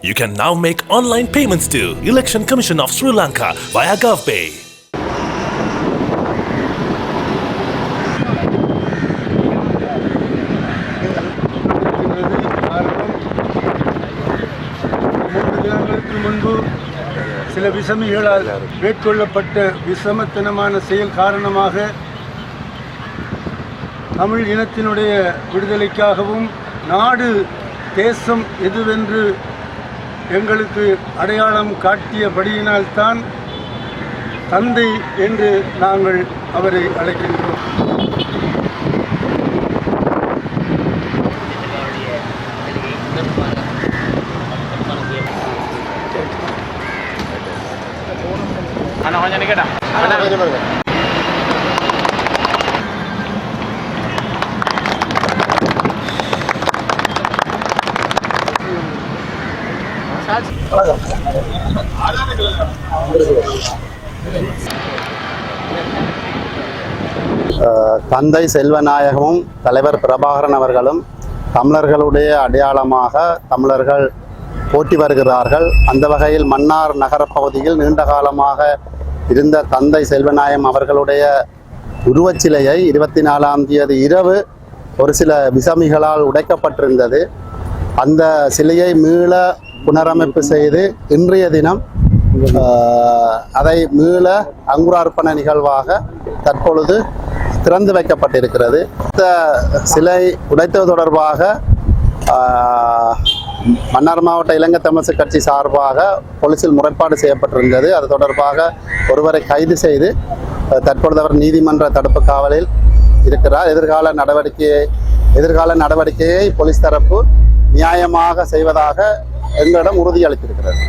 You can now make online payments to Election Commission of Sri Lanka via GovPay. காரணம் முன்பு சில விசமிகளால் மேற்கொள்ளப்பட்ட விஷமத்தனமான செயல் காரணமாக தமிழ் இனத்தினுடைய விடுதலைக்காகவும் நாடு தேசம் எதுவென்று எங்களுக்கு அடையாளம் காட்டியபடியினால்தான் தந்தை என்று நாங்கள் அவரை அழைக்கின்றோம். அண்ணா கொஞ்சம் தந்தை செல்வநாயகமும் தலைவர் பிரபாகரன் அவர்களும் தமிழர்களுடைய அடையாளமாக தமிழர்கள் போட்டி வருகிறார்கள். அந்த வகையில் மன்னார் நகரப் பகுதியில் நீண்ட காலமாக இருந்த தந்தை செல்வநாயகம் அவர்களுடைய உருவச்சிலையை இருபத்தி நாலாம் தேதி இரவு ஒரு சில விசமிகளால் உடைக்கப்பட்டிருந்தது. அந்த சிலையை மீள புனரமைப்பு செய்து இன்றைய தினம் அதை மீள அங்குரார்ப்பண நிகழ்வாக தற்பொழுது திறந்து வைக்கப்பட்டிருக்கிறது. இந்த சிலை உடைத்தது தொடர்பாக மன்னார் மாவட்ட இலங்கை தமிழர் கட்சி சார்பாக போலீசில் முறைப்பாடு செய்யப்பட்டிருந்தது. அது தொடர்பாக ஒருவரை கைது செய்து தற்பொழுது அவர் நீதிமன்ற தடுப்பு காவலில் இருக்கிறார். எதிர்கால நடவடிக்கையை எதிர்கால நடவடிக்கையை போலீஸ் தரப்பு நியாயமாக செய்வதாக எங்களிடம் உறுதியளித்திருக்கிறது